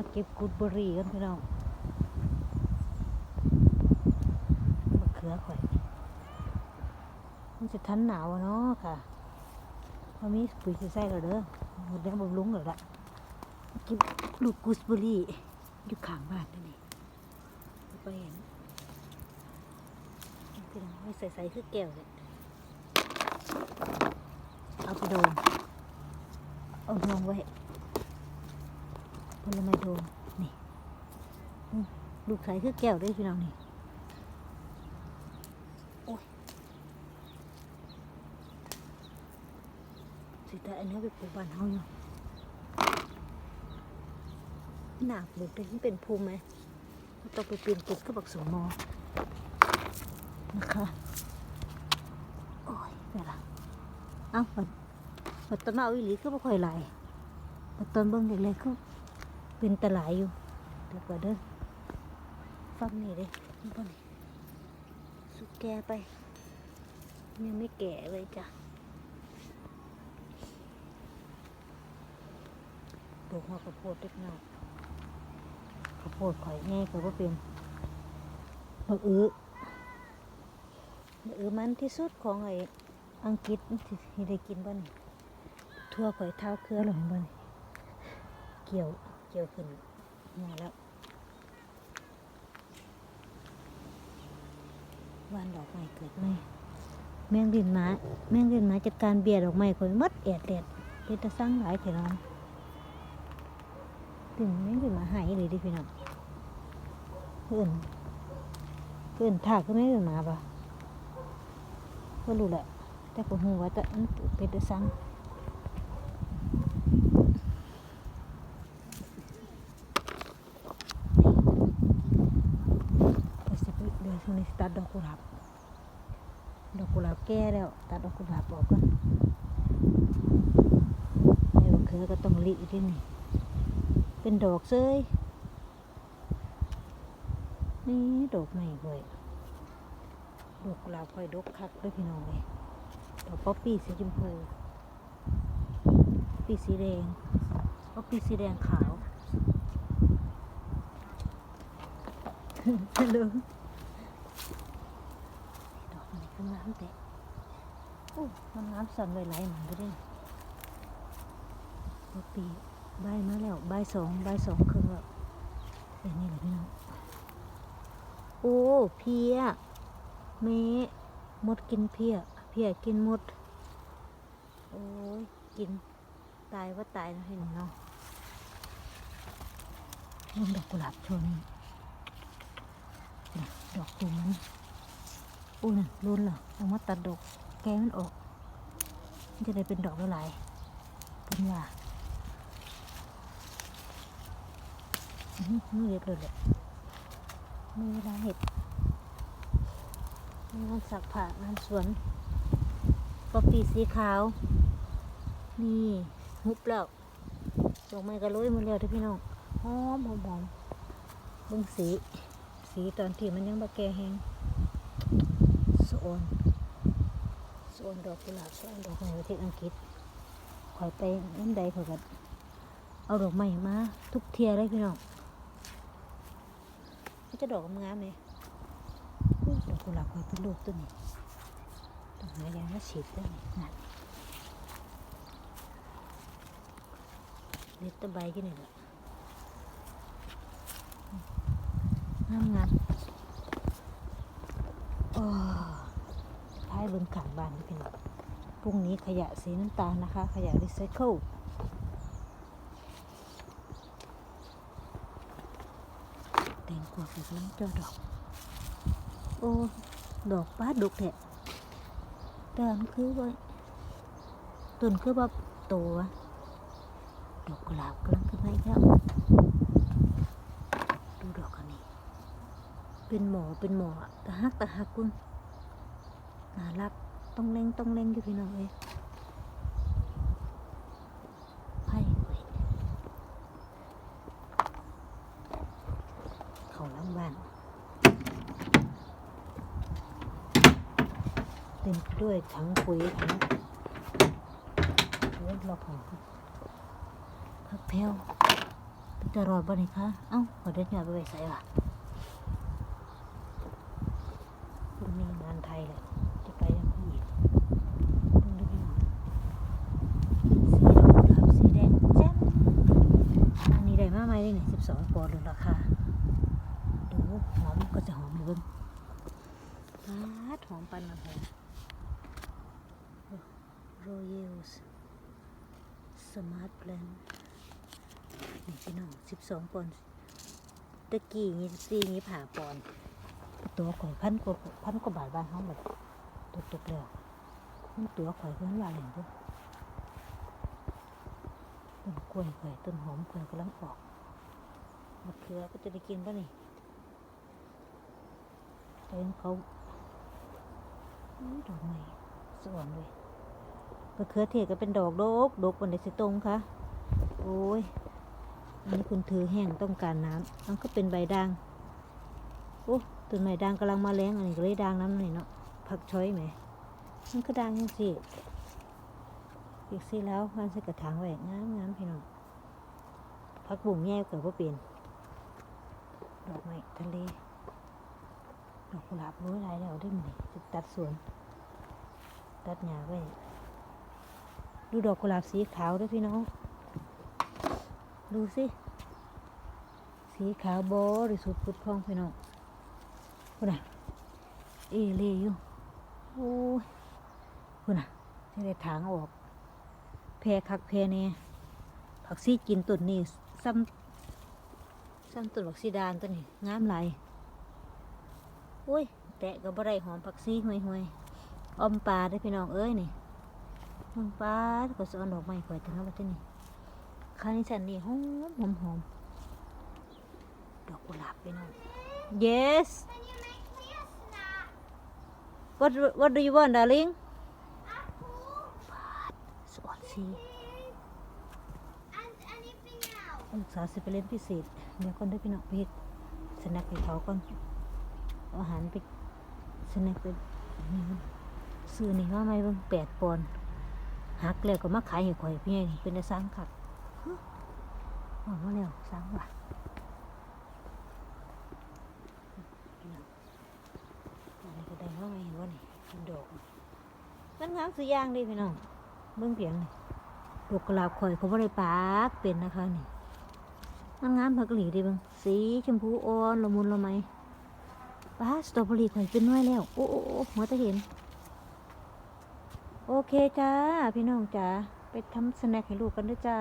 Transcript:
าเก็บกุดบอร์รี่กันพี่น้องมะเขือข่อย มันจะทันหนาวอะเนาะค่ะพอมีปุ๋ยสิใส่แล้วเด้อหมดแล้วบำรุงแล้วละกินลูกกูสบอร์รี่อยู่ข้างบ้านนี่ไปเห็นพี่น้องไม่ใส่ใส่คือแก้วเลยเอาไปโดนเอาดองไว้ ลไม้โดนนี่ลูกใส่คือแก้วเด้วยพี่น้องนี่โอ้ยสิแต่อันนี้ไปปลูกบ้านเฮาอยู่หนักหรือเป็นเป็นภูมิไหมต้องไปปีนตึกก็บักสมมอนะคะ โอ้ยแต่ละเอ้าปัดปัดต้นมาเอาอีหลีก็ไม่ค่อยไหลายปัดต้นเบิ้งเล็กๆก็ เป็นตะหลายอยู่เดี๋ยวก่อนเด้อฟังนี่เด้นี่บ่นี่สุกแก่ไป ยังไม่แก่เลยจ้ะปลูกหัวข้าวโพดเล็กน้อยข้าวโพดข่อยง่ายก็ว่าเป็นมะอื้อมะอื้อมันที่สุดของไอ้อังกฤษที่ได้กินบ้านี่ทั่วข่อยเท้าเครือหรือบ้านี่เกี่ยว เกี่ยวขึ้นมาแล้ววานดอกไม้เกิดไหมแมงดินมาแมงดินมาจัดการเบียดดอกไม้ข่อยมัดแอดแดดเป็นตะสร้างหลายเถอะน้องถึงไม่ถึงมาหายเลยดิพี่น้องเพื่อนเพื่อนถากก็ไม่เป็นมาปะก็รู้แหละแต่ก็หูว่าแต่มันเป็นตัวซ้ำก็ สิไปเดี๋ยวช่วงนี้ตัดดอกกุหลาบดอกกุหลาบแก่แล้ว ตัดดอกกุหลาบออกก่อนไอ้บักเขือก็ต้องรีดอีกทีนี่ เป็นดอกเซยนี่ดอกใหม่เว้ยดอกกุหลาบค่อยดกคักด้วยพี่น้องเลยดอกป๊อปปี้สีชมพูปีสีแดงป๊อปปี้สีแดงขาวฮัลโหลดอกนี้ก็งามแต่โอ้มันงามสั่นไหลายหมันก็ได้ป๊อปปี้ใบมาแล้วใบสองใบสองครึ่งแล้วเป็นนี่แหละพี่น้องโอ้เพียเมมดกินเพียเพียกินมด โอ้ยกินตายว่าตายนะเห็นเนาะนี่ดอกกุหลาบชนดอกตูมมัน อู้น่ะรุนเหรอเอามาตัดดอกแกมันออก มันจะได้เป็นดอกหลายๆเป็นว่าอืมือเรียบเลยแหละมือเวลาเห็ดงานสักผ้างานสวนปอปีสีขาว นี่ฮุบแล้วดอกไม้กระโรยหมาแล้วเด้อพี่น้องหอมหอมหอมบิ่งสี สีตอนที่มันยังบะแกแห้ง สวนสวนดอกกุหลาบส่วนดอกไม้ประเทศอังกฤษคอยไปนั่นใดเขาก็เอาดอกไม้มาทุกเทียเลยพี่น้องมันจะดอกงามๆเลยอุ๊ยดอกกุหลาบคอยเป็นลูกตัวนี้ต้องหายามาฉีดด้วนี่นั่นเล็ดตะใบกันนี่แหละงามงามโอ้ายเบิ่งขังบ้านพี่น้องพรุ่งนี้ขยะสีน้ำตาลนะคะ ขยะรีไซเคิลแตงกวากับน้ำเจ้าดอก โอ้ดอกป้าดุกแท้แต่มันคือว่าต้นคือว่าโตวะดอกกุหลาบกำลังขึ้นมาอีกแล้วดูดอกอันนี้ เป็นหมอเป็นหมอตะฮักตะฮักคุณ นารักต้องเล่งต้องเล่งอยู่พี่น้องเอ้ยไพ่เว้ยเขาล้างบ้านเต็มด้วยถังปุ๋ยถังรถเราของพักแพ้วจะรอดบ่นี่คะ เอ้าขอเด็ดหยอดไปใส่ว่ะ 12ปอนด์เลยราคาดูหอมก็จะหอมเลยเบิ้งปาดหอมปันละหอมโรเยลส์สมาร์ทแพลนนี่พี่น้อง12ปอนด์ตะกี้นี้สีนี้ผ่าปอนด์ตัวข่อยพันกว่าพันกว่าบาทบ้านเขาหมดตกตกเลยมันตัวข่อยเพื่อนวาอะหรด้วยต้นกล้วยข่อยต้นหอมข่อยกำลังออก มะเขือก็จะได้กินป่ะนี่แต่เขาดอกไม้สวยเลยมะเขือเทศก็เป็นดอกดกดกบนในสิตรงค่ะโอ้ยอันนี้คุณถือแห้งต้องการน้ำมันก็เป็นใบด่างโอ้ต้นไม้ด่างกำลังมาแรงอันนี้ก็เลยด่างน้ำหน่อยเนาะผักช้อยไหมมันก็ด่างยังสิอีกสิแล้วมันใส่กระถางไว้งามงามพี่น้องผักบุ่งแย่เกิดว่าเป็น ดอกไม้ทะเล ดอกกุหลาบรู้ไรแล้วได้มั้ยจะตัดสวน ตัดหญ้าไว้ ดูดอกกุหลาบสีขาวด้วยพี่น้อง ดูสิ สีขาวบริสุทธิ์พุทธพองพี่น้องคุณน่ะ เอเลอยู่โอ้ยคุณน่ะจะได้ถางออก แพรคักแพรเนี่ยผักซีกินต้นนี้ซ้ำ ซ้ำต้นผักซีดานต้นนี้งามไหลายโอ้ย แตะกับบ่ได้หอมผักซีห่วยห่วยๆออมปลาได้อพี่น้องเอ้ยนี่ออมปลาก็สอนดอกไม้ข่อยถึงแล้วบัดนี้คานิสันนี่หอมหอมหอมดอกกุหลาบไปน้อง yes Can you make me a snack? what what do you want darling Apple, สวอนซี ลูกสาวสิไปเล่นพิเศษเดี๋ยวก่อนด้วยพี่น้องพีดสแน็คไปเขาก่อนอาหารไปสแน็คไปนี่มันซื้อนี่ว่าไม่เบิ่งแปดปอนด์หักแล้วก็มาขายให้ข่อยพี่ใหญ่นี่เป็นได้สร้างคักฮะออกมาแล้วสร้างว่ะอันนี้ก็ได้ว่าไงเห็นว่านี่เป็นดอกมันงามสุดอยางเลยพี่น้องเบิ่งเพียงนี่ดอกกลาบข่อยเขาบ่ได้ปากเป็นนะคะนี่ งามงามผักหลีดีบ้างสีชมพูอ่อนละมุนละไมป้าสตรอเบอรี่ข่อยเป็นน้อยแล้ว โอ้โอ้โอ้หัวตะเห็น โอเคจ้า พี่น้องจ้าไปทำสแน็คให้ลูกกันด้วยจ้า